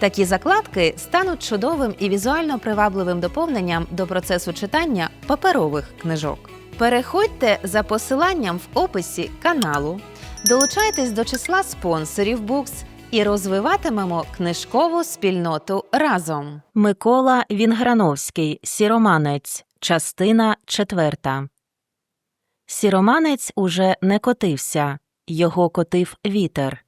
Такі закладки стануть чудовим і візуально привабливим доповненням до процесу читання паперових книжок. Переходьте за посиланням в описі каналу, долучайтесь до числа спонсорів Books і розвиватимемо книжкову спільноту разом. Микола Вінграновський, Сіроманець, частина четверта. Сіроманець уже не котився, його котив вітер.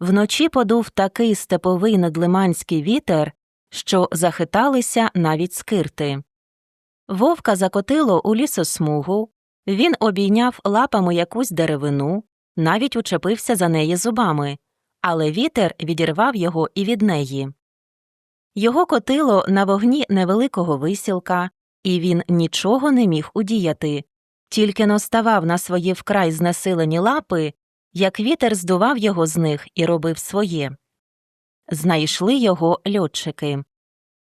Вночі подув такий степовий надлиманський вітер, що захиталися навіть скирти. Вовка закотило у лісосмугу, він обійняв лапами якусь деревину, навіть учепився за неї зубами, але вітер відірвав його і від неї. Його котило на вогні невеликого висілка, і він нічого не міг удіяти, тільки наставав на свої вкрай знесилені лапи, як вітер здував його з них і робив своє. Знайшли його льотчики.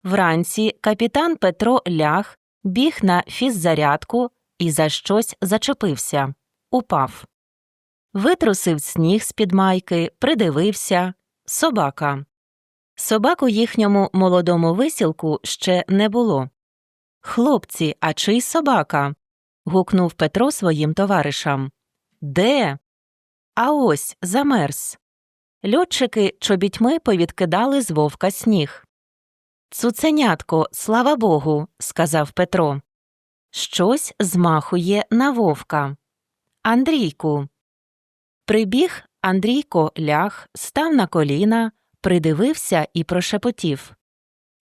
Вранці капітан Петро ляг, біг на фіззарядку і за щось зачепився, упав. Витрусив сніг з під майки, придивився собака. Собак у їхньому молодому висілку ще не було. Хлопці, а чий собака? гукнув Петро своїм товаришам. Де? А ось замерз. Льотчики чобітьми повідкидали з вовка сніг. Цуценятко, слава Богу, сказав Петро. Щось змахує на вовка. Андрійку. Прибіг Андрійко ляг, став на коліна, придивився і прошепотів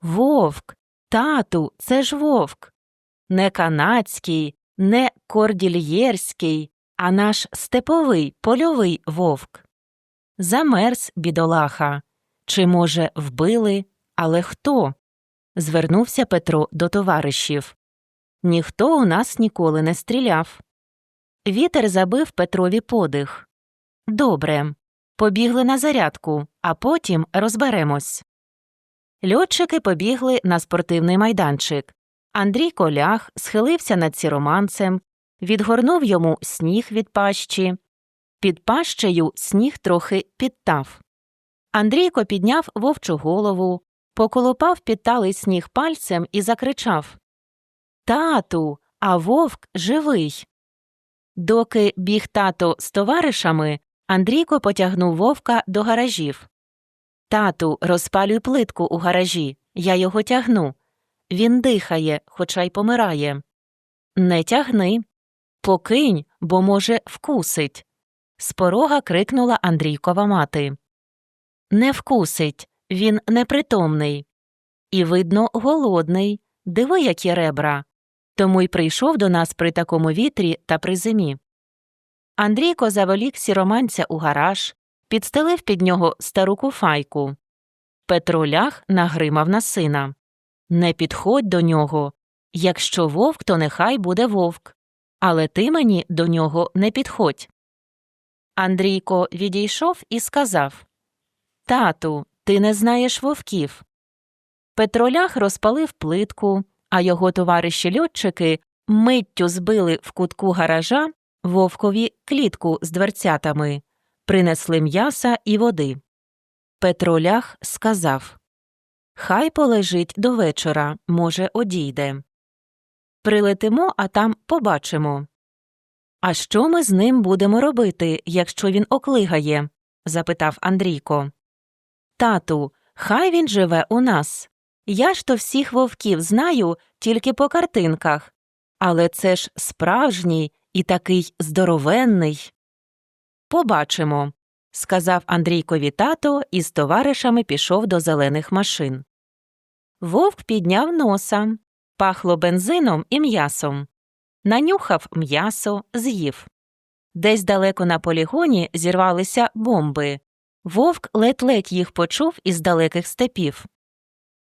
Вовк, тату, це ж вовк. Не канадський, не кордільєрський, а наш степовий польовий вовк. Замерз бідолаха. Чи, може, вбили, але хто? звернувся Петро до товаришів. Ніхто у нас ніколи не стріляв. Вітер забив Петрові подих. Добре. Побігли на зарядку, а потім розберемось. Льотчики побігли на спортивний майданчик. Андрій Колях схилився над сіроманцем, відгорнув йому сніг від пащі. Під пащею сніг трохи підтав. Андрійко підняв вовчу голову, поколопав підталий сніг пальцем і закричав Тату, а вовк живий. Доки біг тато з товаришами, Андрійко потягнув вовка до гаражів. Тату, розпалюй плитку у гаражі, я його тягну. Він дихає, хоча й помирає. Не тягни. Покинь, бо, може, вкусить. З порога крикнула Андрійкова мати. Не вкусить, він непритомний. І, видно, голодний. Диви, які ребра. Тому й прийшов до нас при такому вітрі та при зимі. Андрійко заволік сіроманця у гараж, підстелив під нього стару куфайку. Петро ляг нагримав на сина. Не підходь до нього. Якщо вовк, то нехай буде вовк. Але ти мені до нього не підходь. Андрійко відійшов і сказав Тату, ти не знаєш вовків. Петролях розпалив плитку, а його товариші льотчики миттю збили в кутку гаража вовкові клітку з дверцятами, принесли м'яса і води. Петролях сказав Хай полежить до вечора, може, одійде. Прилетимо, а там побачимо. А що ми з ним будемо робити, якщо він оклигає? запитав Андрійко. Тату, хай він живе у нас. Я ж то всіх вовків знаю тільки по картинках, але це ж справжній і такий здоровенний. Побачимо, сказав Андрійкові тато і з товаришами пішов до зелених машин. Вовк підняв носа, пахло бензином і м'ясом. Нанюхав м'ясо, з'їв. Десь далеко на полігоні зірвалися бомби. Вовк ледь-ледь їх почув із далеких степів.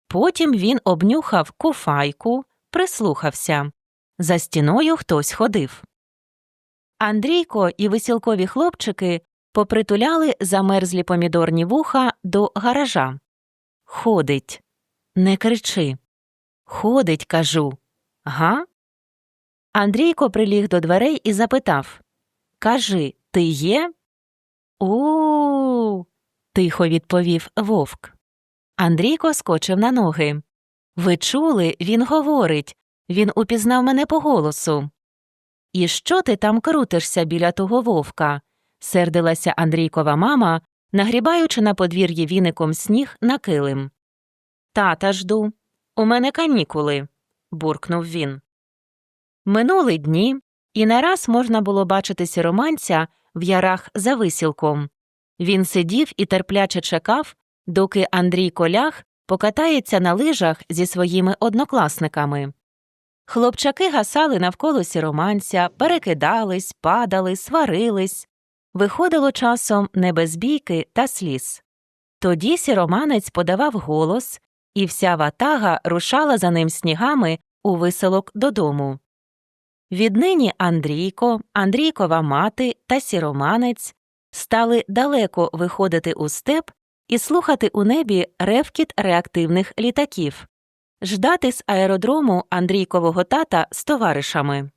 Потім він обнюхав куфайку, прислухався. За стіною хтось ходив. Андрійко і весілкові хлопчики попритуляли замерзлі помідорні вуха до гаража. Ходить. Не кричи. Ходить, кажу. Га? Андрійко приліг до дверей і запитав Кажи, ти є? У. тихо відповів вовк. Андрійко скочив на ноги. Ви чули, він говорить. Він упізнав мене по голосу. І що ти там крутишся біля того вовка? сердилася Андрійкова мама, нагрібаючи на подвір'ї віником сніг на килим. Тата жду. У мене канікули, буркнув він. Минули дні, і не раз можна було бачити сіроманця в ярах за висілком. Він сидів і терпляче чекав, доки Андрій Колях покатається на лижах зі своїми однокласниками. Хлопчаки гасали навколо сіроманця, перекидались, падали, сварились. Виходило часом не без бійки та сліз. Тоді сіроманець подавав голос, і вся ватага рушала за ним снігами у виселок додому. Віднині Андрійко, Андрійкова мати та сіроманець стали далеко виходити у степ і слухати у небі ревкіт реактивних літаків, ждати з аеродрому Андрійкового тата з товаришами.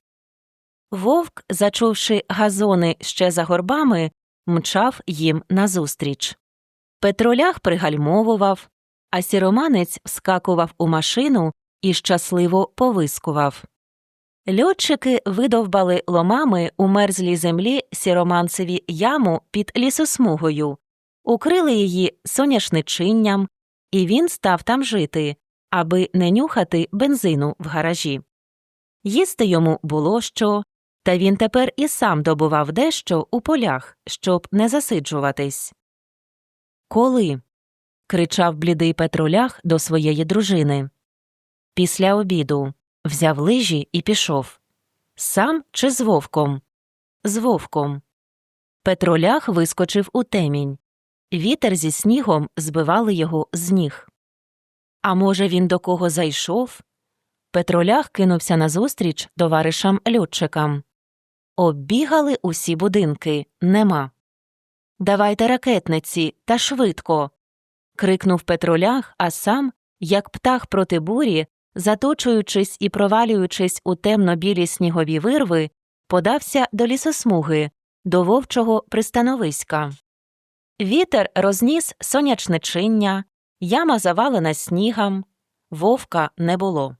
Вовк, зачувши газони ще за горбами, мчав їм назустріч. Петролях пригальмовував, а сіроманець вскакував у машину і щасливо повискував. Льотчики видовбали ломами у мерзлій землі сіроманцеві яму під лісосмугою, укрили її соняшничинням, і він став там жити, аби не нюхати бензину в гаражі. Їсти йому було що, та він тепер і сам добував дещо у полях, щоб не засиджуватись. Коли? Кричав блідий Петролях до своєї дружини. Після обіду взяв лижі і пішов. Сам чи з вовком? З вовком. Петролях вискочив у темінь. Вітер зі снігом збивали його з ніг. А може, він до кого зайшов? Петролях кинувся назустріч товаришам льотчикам. Оббігали усі будинки нема. Давайте ракетниці та швидко. Крикнув Петролях, а сам, як птах проти бурі, заточуючись і провалюючись у темно-білі снігові вирви, подався до лісосмуги, до вовчого пристановиська. Вітер розніс сонячничиння, яма завалена снігом, вовка не було.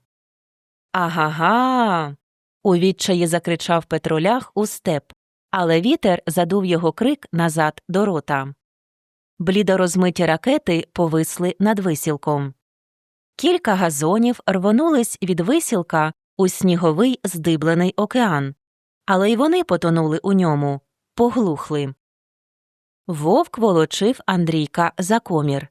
Ага-га. у відчаї закричав Петролях у степ, але вітер задув його крик назад до рота. Блідорозмиті ракети повисли над висілком. Кілька газонів рвонулись від висілка у сніговий здиблений океан, але й вони потонули у ньому, поглухли. Вовк волочив Андрійка за комір.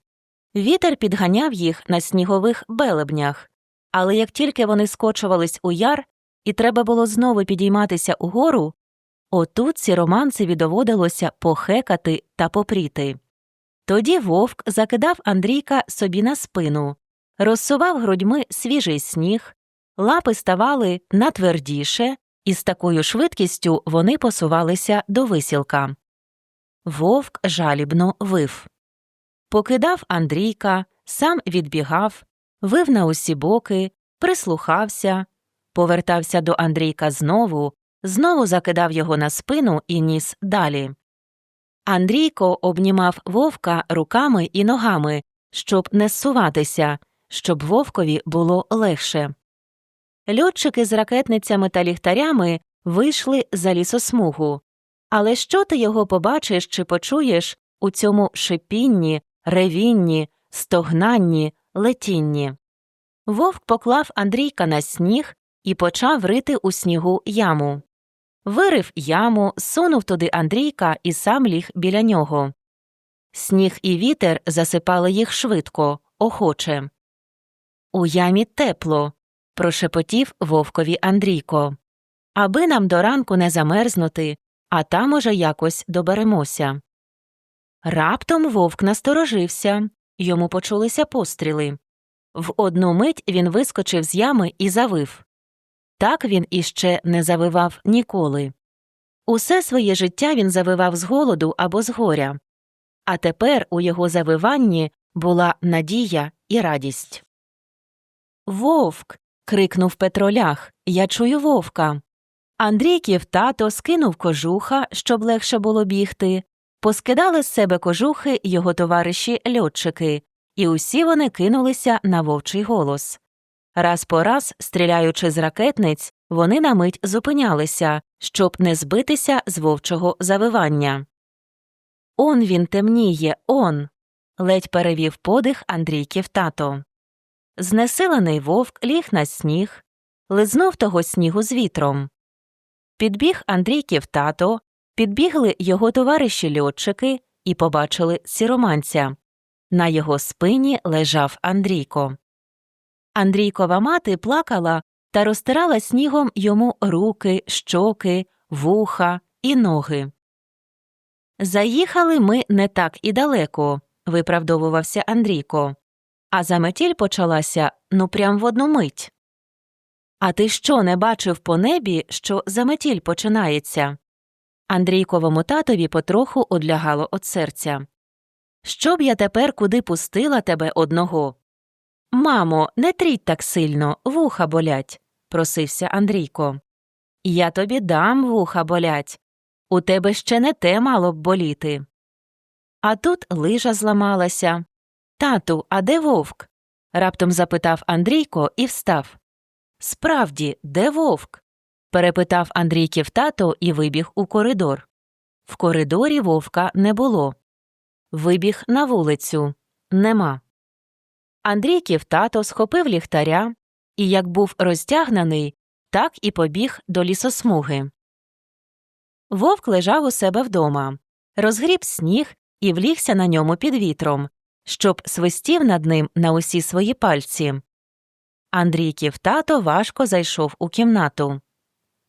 Вітер підганяв їх на снігових белебнях, але як тільки вони скочувались у яр, і треба було знову підійматися угору, отут сіроманцеві доводилося похекати та попріти. Тоді вовк закидав Андрійка собі на спину, розсував грудьми свіжий сніг, лапи ставали натвердіше, і з такою швидкістю вони посувалися до висілка. Вовк жалібно вив. Покидав Андрійка, сам відбігав, вив на усі боки, прислухався, повертався до Андрійка знову, знову закидав його на спину і ніс далі. Андрійко обнімав вовка руками і ногами, щоб не зсуватися, щоб вовкові було легше. Льотчики з ракетницями та ліхтарями вийшли за лісосмугу. Але що ти його побачиш чи почуєш у цьому шипінні, ревінні, стогнанні, летінні? Вовк поклав Андрійка на сніг і почав рити у снігу яму. Вирив яму, сунув туди Андрійка і сам ліг біля нього. Сніг і вітер засипали їх швидко, охоче. У ямі тепло, прошепотів вовкові Андрійко. Аби нам до ранку не замерзнути, а там уже якось доберемося. Раптом вовк насторожився, йому почулися постріли. В одну мить він вискочив з ями і завив. Так він іще не завивав ніколи. Усе своє життя він завивав з голоду або з горя. А тепер у його завиванні була надія і радість. Вовк. крикнув Петролях. Я чую вовка. Андрійків тато скинув кожуха, щоб легше було бігти. Поскидали з себе кожухи його товариші льотчики, і усі вони кинулися на вовчий голос. Раз по раз, стріляючи з ракетниць, вони на мить зупинялися, щоб не збитися з вовчого завивання. Он він темніє, он. ледь перевів подих Андрійків тато. Знесилений вовк ліг на сніг, лизнув того снігу з вітром. Підбіг Андрійків тато, підбігли його товариші льотчики і побачили сіроманця. На його спині лежав Андрійко. Андрійкова мати плакала та розтирала снігом йому руки, щоки, вуха і ноги. Заїхали ми не так і далеко, виправдовувався Андрійко. А заметіль почалася ну прям в одну мить. А ти що не бачив по небі, що заметіль починається? Андрійковому татові потроху одлягало від серця. Щоб я тепер куди пустила тебе одного? Мамо, не тріть так сильно, вуха болять, просився Андрійко. Я тобі дам вуха болять. У тебе ще не те мало б боліти. А тут лижа зламалася. Тату, а де вовк? раптом запитав Андрійко і встав. Справді, де вовк? перепитав Андрійків тато і вибіг у коридор. В коридорі вовка не було. Вибіг на вулицю. Нема. Андрійків тато схопив ліхтаря і, як був розтягнений, так і побіг до лісосмуги. Вовк лежав у себе вдома, розгріб сніг і влігся на ньому під вітром, щоб свистів над ним на усі свої пальці. Андрійків тато важко зайшов у кімнату.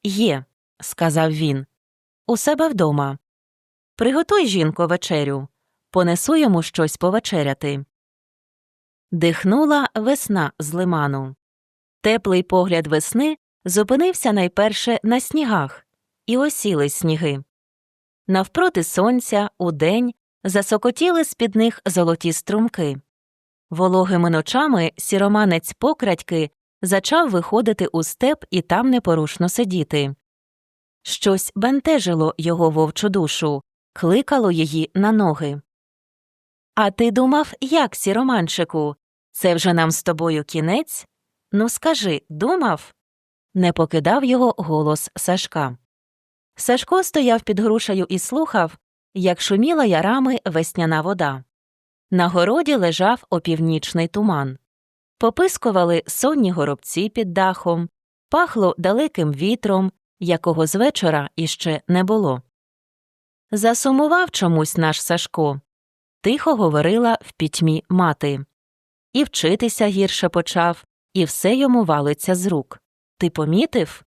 Є, сказав він, у себе вдома. Приготуй, жінко, вечерю. Понесу йому щось повечеряти. Дихнула весна з лиману. Теплий погляд весни зупинився найперше на снігах, і осіли сніги. Навпроти сонця, удень, засокотіли з під них золоті струмки. Вологими ночами сіроманець покрадьки зачав виходити у степ і там непорушно сидіти. Щось бентежило його вовчу душу, кликало її на ноги. А ти думав, як, сіроманчику? Це вже нам з тобою кінець? Ну, скажи, думав? Не покидав його голос Сашка. Сашко стояв під грушею і слухав, як шуміла ярами весняна вода. На городі лежав опівнічний туман. Попискували сонні горобці під дахом, пахло далеким вітром, якого з вечора іще не було. Засумував чомусь наш Сашко. Тихо говорила в пітьмі мати. І вчитися гірше почав, і все йому валиться з рук. Ти помітив?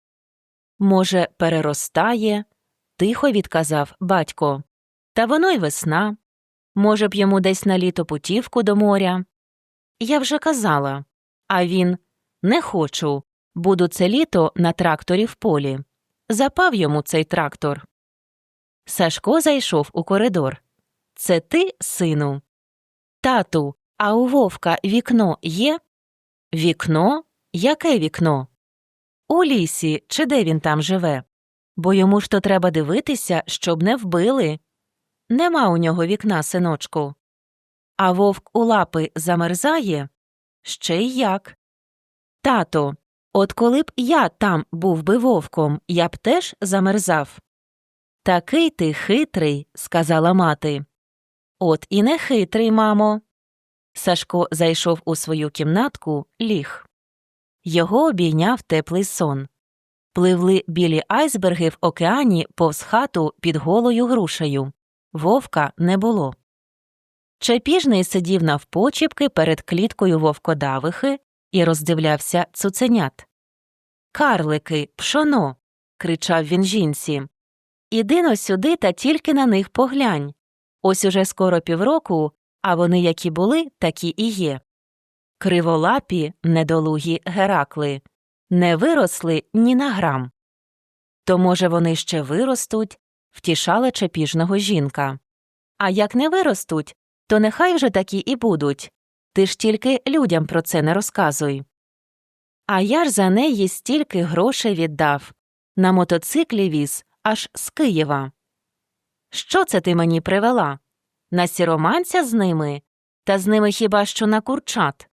Може, переростає? тихо відказав батько. Та воно й весна. Може б йому десь на літо путівку до моря. Я вже казала. А він не хочу. Буду це літо на тракторі в полі. Запав йому цей трактор. Сашко зайшов у коридор. Це ти, сину? Тату, а у вовка вікно є? Вікно? Яке вікно? У лісі, чи де він там живе? Бо йому ж то треба дивитися, щоб не вбили. Нема у нього вікна, синочку. А вовк у лапи замерзає? Ще й як. Тато, от коли б я там був би вовком, я б теж замерзав. Такий ти хитрий, сказала мати. От і не хитрий, мамо. Сашко зайшов у свою кімнатку, ліг. Його обійняв теплий сон. Пливли білі айсберги в океані повз хату під голою грушею. Вовка не було. Чепіжний сидів навпочіпки перед кліткою вовкодавихи і роздивлявся цуценят. Карлики, пшоно. кричав він жінці. Іди но сюди та тільки на них поглянь. Ось уже скоро півроку, а вони які були, такі і є. Криволапі, недолугі Геракли, не виросли ні на грам. То, може, вони ще виростуть, втішала чепіжного жінка. А як не виростуть, то нехай вже такі і будуть. Ти ж тільки людям про це не розказуй. А я ж за неї стільки грошей віддав. На мотоциклі віз аж з Києва. Що це ти мені привела? На сіроманця з ними? Та з ними хіба що на курчат.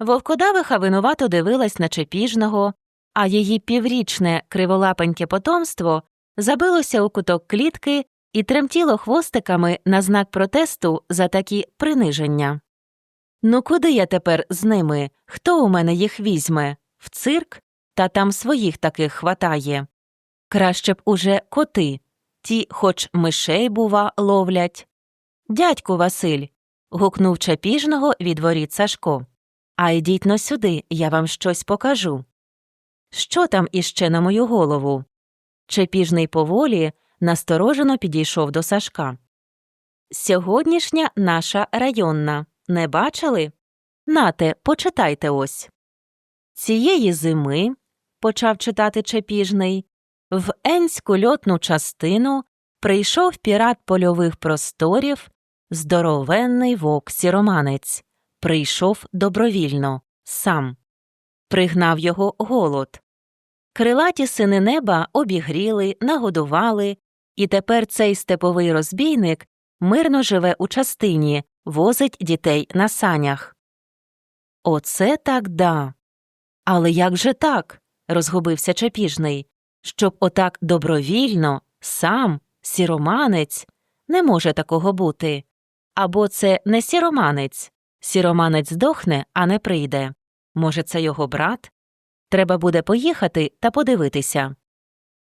Вовкодавиха винувато дивилась на чепіжного, а її піврічне криволапеньке потомство забилося у куток клітки і тремтіло хвостиками на знак протесту за такі приниження. Ну куди я тепер з ними? Хто у мене їх візьме? В цирк? Та там своїх таких хватає. Краще б уже коти, ті хоч мишей, бува, ловлять. Дядьку Василь. гукнув чапіжного від воріт Сашко. А йдіть но сюди, я вам щось покажу. Що там іще на мою голову? Чепіжний поволі насторожено підійшов до Сашка. Сьогоднішня наша районна. Не бачили? Нате, почитайте ось. Цієї зими, почав читати Чепіжний, в Енську льотну частину прийшов пірат польових просторів, здоровенний вовк сіроманець. Прийшов добровільно, сам. Пригнав його голод. Крилаті сини неба обігріли, нагодували, і тепер цей степовий розбійник мирно живе у частині, возить дітей на санях. Оце так да. Але як же так? розгубився Чепіжний. Щоб отак добровільно, сам, сіроманець, не може такого бути. Або це не сіроманець. Сіроманець здохне, а не прийде. Може, це його брат? Треба буде поїхати та подивитися.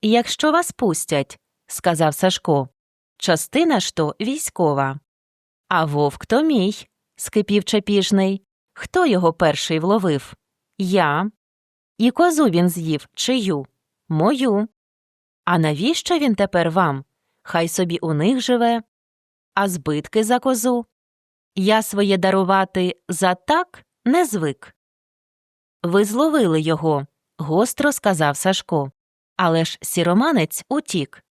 Якщо вас пустять, сказав Сашко. Частина ж то військова. А вовк то мій, скипів Чепіжний. Хто його перший вловив? Я. І козу він з'їв чию? Мою. А навіщо він тепер вам? Хай собі у них живе. А збитки за козу? Я своє дарувати за так не звик. Ви зловили його, гостро сказав Сашко. Але ж сіроманець утік.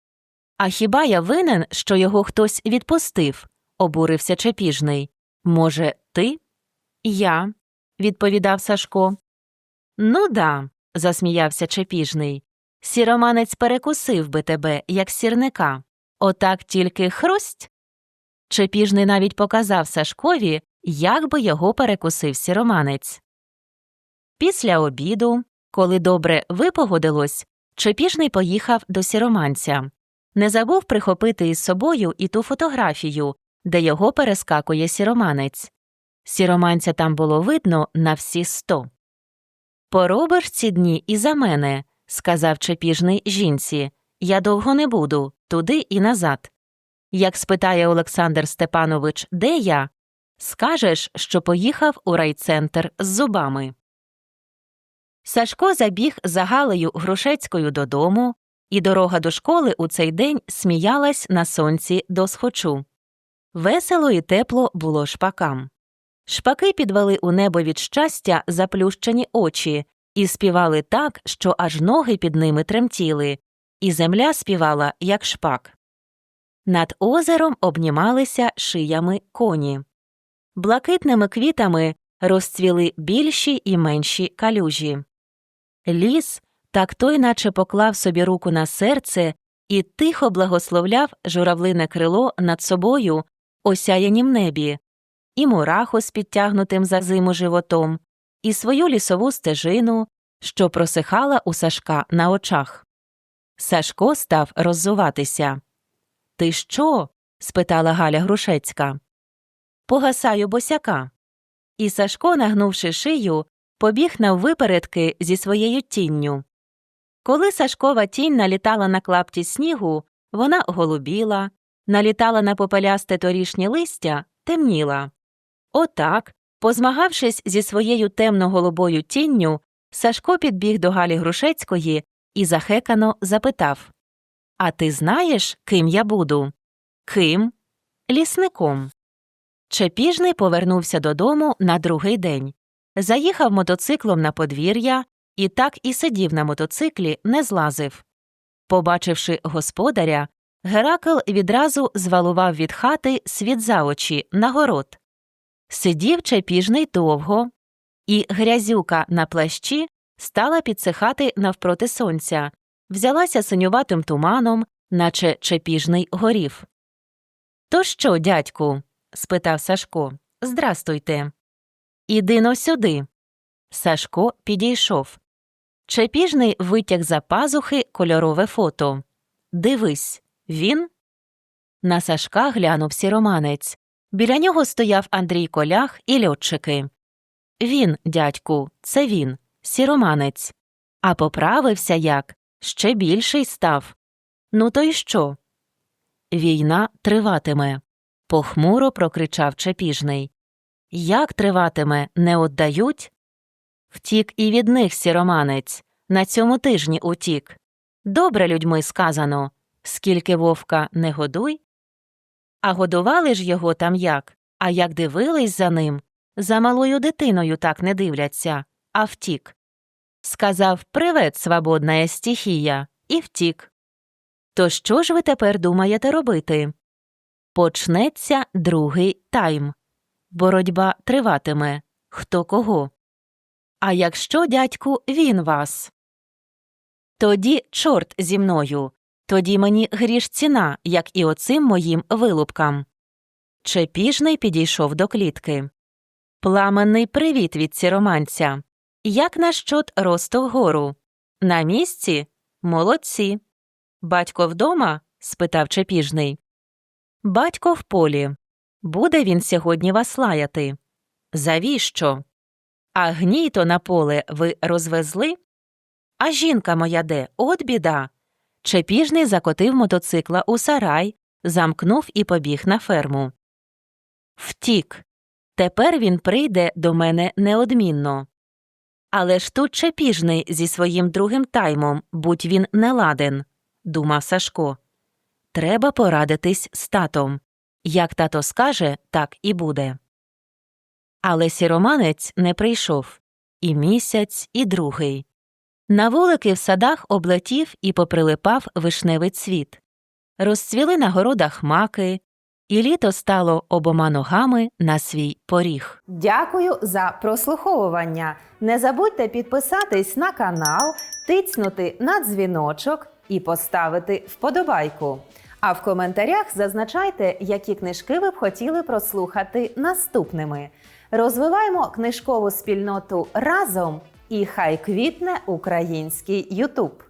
А хіба я винен, що його хтось відпустив? обурився Чепіжний. Може, ти? Я, відповідав Сашко. Ну да, засміявся Чепіжний. Сіроманець перекусив би тебе, як сірника. Отак тільки хрусть. Чепіжний навіть показав Сашкові, як би його перекусив сіроманець. Після обіду, коли добре випогодилось, Чепіжний поїхав до сіроманця. Не забув прихопити із собою і ту фотографію, де його перескакує сіроманець. Сіроманця там було видно на всі сто. Поробиш ці дні і за мене, сказав Чепіжний жінці. Я довго не буду, туди і назад. Як спитає Олександр Степанович, де я, скажеш, що поїхав у райцентр з зубами. Сашко забіг за Галею Грушецькою додому, і дорога до школи у цей день сміялась на сонці до схочу. Весело і тепло було шпакам. Шпаки підвели у небо від щастя заплющені очі і співали так, що аж ноги під ними тремтіли, і земля співала, як шпак. Над озером обнімалися шиями коні. Блакитними квітами розцвіли більші і менші калюжі. Ліс так той наче поклав собі руку на серце і тихо благословляв журавлине крило над собою осяянім небі, і мураху з підтягнутим за зиму животом, і свою лісову стежину, що просихала у Сашка на очах. Сашко став роззуватися. Ти що? спитала Галя Грушецька. Погасаю босяка. І Сашко, нагнувши шию, побіг наввипередки зі своєю тінню. Коли Сашкова тінь налітала на клапті снігу, вона голубіла, налітала на попелясте торішнє листя, темніла. Отак, позмагавшись зі своєю темно-голубою тінню, Сашко підбіг до Галі Грушецької і захекано запитав А ти знаєш, ким я буду? Ким? Лісником. Чепіжний повернувся додому на другий день. Заїхав мотоциклом на подвір'я і так і сидів на мотоциклі, не злазив. Побачивши господаря, Геракл відразу звалував від хати світ за очі на город. Сидів чепіжний довго, і грязюка на плащі стала підсихати навпроти сонця, взялася синюватим туманом, наче чепіжний горів. То що, дядьку? спитав Сашко. Здрастуйте. Іди но сюди. Сашко підійшов. Чепіжний витяг за пазухи кольорове фото. Дивись, він. На Сашка глянув сіроманець. Біля нього стояв Андрій Колях і льотчики. Він, дядьку, це він, сіроманець. А поправився як, ще більший став. Ну то й що? Війна триватиме. похмуро прокричав Чепіжний. Як триватиме, не отдають? Втік і від них сіроманець. На цьому тижні утік. Добре людьми сказано. Скільки вовка не годуй. А годували ж його там як, а як дивились за ним, за малою дитиною так не дивляться, а втік. Сказав Привет, свободна стихія, і втік. То що ж ви тепер думаєте робити? Почнеться другий тайм. Боротьба триватиме. Хто кого? А якщо, дядьку, він вас? Тоді чорт зі мною. Тоді мені гріш ціна, як і оцим моїм вилупкам. Чепіжний підійшов до клітки. Пламенний привіт від сіроманця. Як на щот росту вгору? На місці? Молодці. Батько вдома? спитав Чепіжний. Батько в полі. Буде він сьогодні вас лаяти. Завіщо? А гній то на поле ви розвезли? А жінка моя де? От біда. Чепіжний закотив мотоцикла у сарай, замкнув і побіг на ферму. Втік. Тепер він прийде до мене неодмінно. Але ж тут Чепіжний зі своїм другим таймом, будь він не ладен, думав Сашко. Треба порадитись з татом. Як тато скаже, так і буде. Але сіроманець не прийшов і місяць, і другий. На вулики в садах облетів і поприлипав вишневий цвіт. Розцвіли на городах маки, і літо стало обома ногами на свій поріг. Дякую за прослуховування. Не забудьте підписатись на канал, тицнути на дзвіночок і поставити вподобайку. А в коментарях зазначайте, які книжки ви б хотіли прослухати наступними. Розвиваємо книжкову спільноту разом і хай квітне український Ютуб.